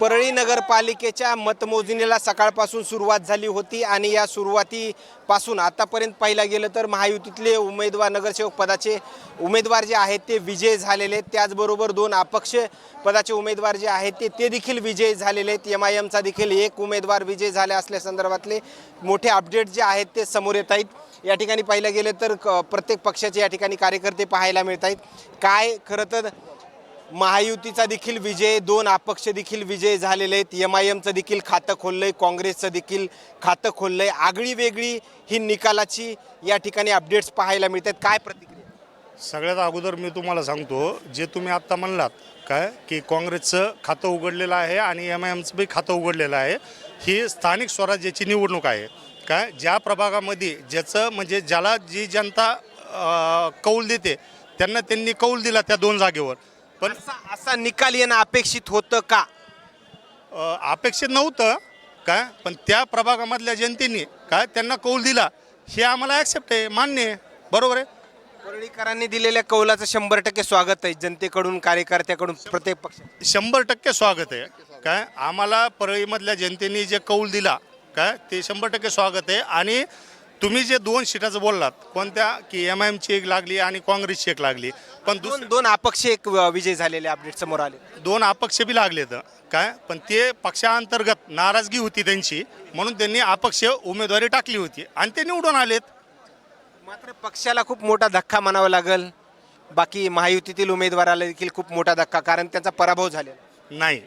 परळी नगरपालिकेच्या मतमोजणीला सकाळपासून सुरुवात झाली होती आणि या सुरुवातीपासून आतापर्यंत पाहिलं गेलं तर महायुतीतले उमेदवार नगरसेवक पदाचे उमेदवार जे आहेत ते विजय झालेले आहेत. त्याचबरोबर दोन अपक्ष पदाचे उमेदवार जे आहेत ते ते देखील विजय झालेले आहेत. एम आय एमचा देखील एक उमेदवार विजय झाल्या असल्यासंदर्भातले मोठे अपडेट जे आहेत ते समोर येत आहेत. या ठिकाणी पाहिलं गेलं तर क- प्रत्येक पक्षाचे या ठिकाणी कार्यकर्ते पाहायला मिळत आहेत. काय खरं तर महायुतीचा देखील विजय दोन अपक्ष देखील विजय झालेले आहेत. एम आय एमचं देखील खातं खोललं आहे काँग्रेसचं देखील खातं खोललं आहे आगळी वेगळी ही निकालाची या ठिकाणी अपडेट्स पाहायला मिळतात. काय प्रतिक्रिया? सगळ्यात अगोदर मी तुम्हाला सांगतो जे तुम्ही आत्ता म्हणलात काय? की काँग्रेसचं खातं उघडलेलं आहे आणि एम आय एमचं बी खातं उघडलेलं आहे. ही स्थानिक स्वराज्याची निवडणूक आहे. काय? ज्या प्रभागामध्ये ज्याचं म्हणजे ज्याला जी जनता कौल देते त्यांना त्यांनी कौल दिला त्या दोन जागेवर. पण असा असा निकाल येणं अपेक्षित होतं का? अ, अपेक्षित नव्हतं काय पण त्या प्रभागामधल्या जनतेने काय त्यांना कौल दिला. हे आम्हाला ॲक्सेप्ट आहे मान्य आहे. बरोबर आहे? परळीकरांनी दिलेल्या कौलाचं शंभर टक्के स्वागत आहे. जनतेकडून कार्यकर्त्याकडून प्रत्येक पक्ष शंभर टक्के स्वागत आहे काय आम्हाला परळीमधल्या जनतेने जे कौल दिला काय ते शंभर टक्के स्वागत आहे. आणि तुम्ही जे दोन सीटाचं बोललात कोणत्या की एम आय एमची एक लागली आणि काँग्रेसची एक लागली पण दोन दोन अपक्ष एक विजय झालेले अपडेट समोर आले. दोन अपक्ष बी लागलेत काय? पण ते पक्षांतर्गत नाराजगी होती त्यांची म्हणून त्यांनी अपक्ष उमेदवारी टाकली होती आणि ते निवडून आलेत. मात्र पक्षाला खूप मोठा धक्का म्हणावा लागेल. बाकी महायुतीतील उमेदवाराला देखील खूप मोठा धक्का कारण त्यांचा पराभव झालेला नाही.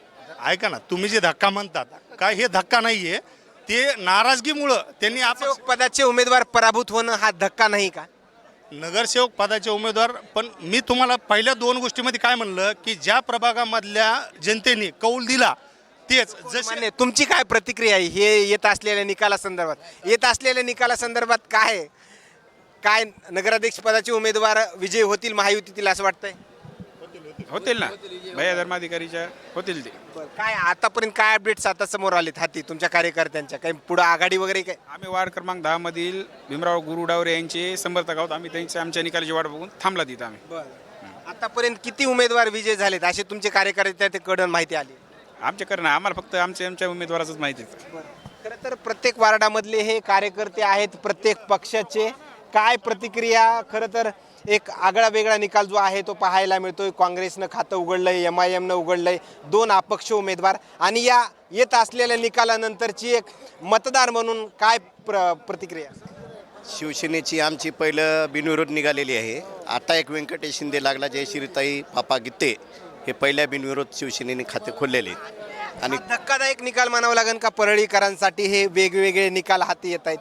ऐका ना तुम्ही जे धक्का म्हणतात काय हे धक्का नाही आहे ते नाराजगीमुळं त्यांनी नगरसेवक पदाचे उमेदवार पराभूत होणं हा धक्का नाही का? नगरसेवक पदाचे उमेदवार पण मी तुम्हाला पहिल्या दोन गोष्टीमध्ये काय म्हणलं की ज्या प्रभागामधल्या जनतेने कौल दिला तेच जसे मान्य तुमची काय प्रतिक्रिया आहे? हे येत असलेल्या निकालासंदर्भात. येत असलेल्या निकालासंदर्भात काय आहे? काय नगराध्यक्ष पदाचे उमेदवार विजय होतील महायुतीतील असं वाटतंय? होतील ना. भैया धर्माधिकारीच्या होतील ते. काय आतापर्यंत काय अपडेट्स आता समोर आलेत हाती तुमच्या कार्यकर्त्यांच्या? काही पुढं आघाडी वगैरे काय? आम्ही वार्ड क्रमांक दहा मधील भीमराव गुरुडावरे यांचे समर्थक आहोत. आम्ही त्यांच्या आमच्या निकालाची वाट बघून थांबला तिथं आम्ही. आतापर्यंत किती उमेदवार विजय झालेत? असे तुमचे कार्यकर्त्याकडून माहिती आली. आमच्याकडे ना आम्हाला फक्त आमच्या आमच्या उमेदवाराचंच माहिती आहे. खरं तर प्रत्येक वार्डामधले हे कार्यकर्ते आहेत प्रत्येक पक्षाचे. काय प्रतिक्रिया खरं तर एक आगळा वेगळा निकाल जो आहे तो पाहायला मिळतोय. काँग्रेसनं खातं उघडलंय एम आय एमनं उघडलंय. दोन अपक्ष उमेदवार आणि या येत असलेल्या निकालानंतरची एक मतदार म्हणून काय प्र प्रतिक्रिया? शिवसेनेची आमची पहिलं बिनविरोध निघालेली आहे. आता एक व्यंकटेश शिंदे लागला जयश्रीताई पापा गीते हे पहिल्या बिनविरोध शिवसेनेने खाते खोललेले आहेत. आणि आणि धक्कादायक निकाल म्हणावं लागेल का? परळीकरांसाठी हे वेगवेगळे निकाल हाती येत आहेत.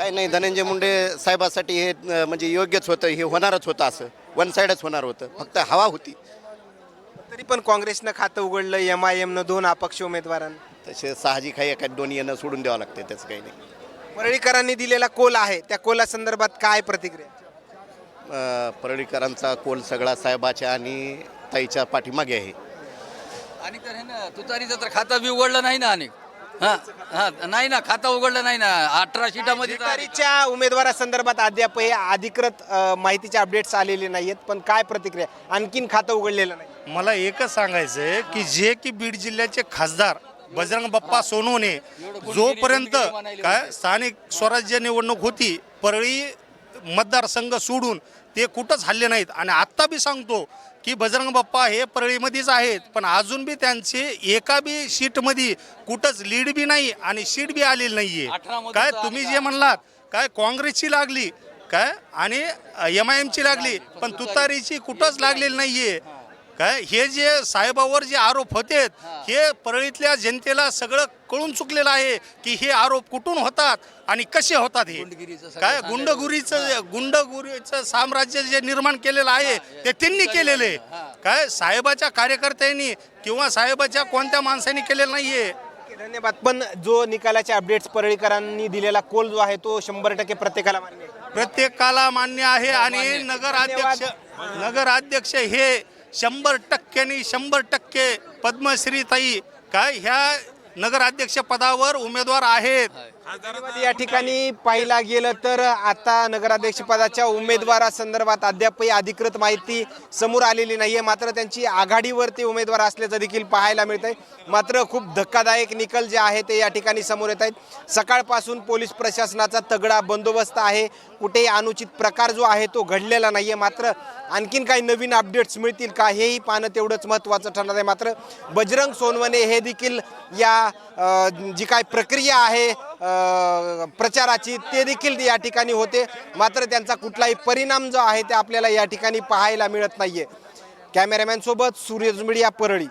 काय नाही धनंजय मुंडे साहेबासाठी हे म्हणजे योग्यच होतं हे होणारच होतं असं. वन साईडच होणार होतं. फक्त हवा होती. तरी पण काँग्रेसनं खातं उघडलं एम आय एमनं दोन अपक्ष उमेदवारांना. तसे साहजिक आहे एका दोन्ही यांना सोडून द्यावं लागते त्याचं काही नाही. परळीकरांनी दिलेला कोल आहे त्या कोला संदर्भात काय प्रतिक्रिया अं, परळीकरांचा कोल सगळा साहेबाच्या आणि ताईच्या पाठीमागे आहे. आणि तर हे ना तुतारीचं तर खाता बी उघडलं नाही ना आणि हा हा नाही ना खाता उघडलं नाही ना. अठरा आहे. तुतारीच्या उमेदवारासंदर्भात अद्याप हे अधिकृत अ, माहितीचे अपडेट्स आलेले नाहीयेत पण काय प्रतिक्रिया? आणखीन खातं उघडलेलं नाही. मला एकच सांगायचं आहे की जे की बीड जिल्ह्याचे खासदार बजरंग बाप्पा सोनवणे जोपर्यंत काय स्थानिक स्वराज्य निवडणूक होती परळी मतदारसंघ सोडून ते कुठंच हल्ले नाहीत. आणि आत्ता बी सांगतो की बजरंग बाप्पा हे परळीमध्येच आहेत. पण अजून बी त्यांचे एका बी सीटमध्ये कुठंच लीड बी नाही आणि सीट बी आलेली नाहीये. अठरामध्ये काय तुम्ही जे म्हणलात काय काँग्रेसची लागली काय? आणि एम आय एमची लागली पण तुतारीची कुठंच लागलेली नाहीये. काय? हे जे साहेबावर जे आरोप होते हे. परळीतल्या जनतेला सगळं कळून चुकलेलं आहे की हे आरोप कुठून होतात आणि कसे होतात हे? काय. गुंडगुरीचं गुंडगुरीचं साम्राज्य जे निर्माण केलेलं आहे ते त्यांनी केलेलं आहे. काय? साहेबाच्या कार्यकर्त्यांनी किंवा साहेबाच्या कोणत्या माणसांनी केलेलं नाहीये. धन्यवाद. पण जो निकालाचे अपडेट्स परळीकरांनी दिलेला कोल जो आहे तो शंभर टक्के प्रत्येकाला मान्य आहे. प्रत्येकाला मान्य आहे आणि नगराध्यक्ष नगराध्यक्ष हे शंभर टक्क्यांनी शंभर टक्के पद्मश्रीताई काय ह्या नगराध्यक्ष पदावर उमेदवार आहेत. या ठिकाणी पाहिला गेलं तर आता नगराध्यक्ष पदाच्या उमेदवारासंदर्भात अद्यापही अधिकृत माहिती समोर आलेली नाहीये. मात्र त्यांची आघाडीवर ते उमेदवार असल्याचं देखील पाहायला मिळत आहे मात्र खूप धक्कादायक निकाल जे आहे ते या ठिकाणी समोर येत आहेत सकाळपासून पोलीस प्रशासनाचा तगडा बंदोबस्त आहे. कुठेही अनुचित प्रकार जो आहे तो घडलेला नाहीये. मात्र आणखीन काही नवीन अपडेट्स मिळतील का हेही पाहणं तेवढंच महत्त्वाचं ठरणार आहे. मात्र बजरंग सोनवणे हे देखील या जी काय प्रक्रिया आहे प्रचाराची ते देखील या ठिकाणी होते. मात्र त्यांचा कुठलाही परिणाम जो आहे ते आपल्याला या ठिकाणी पाहायला मिळत नाहीये. कॅमेरामॅन सोबत सूर्यज मीडिया परळी.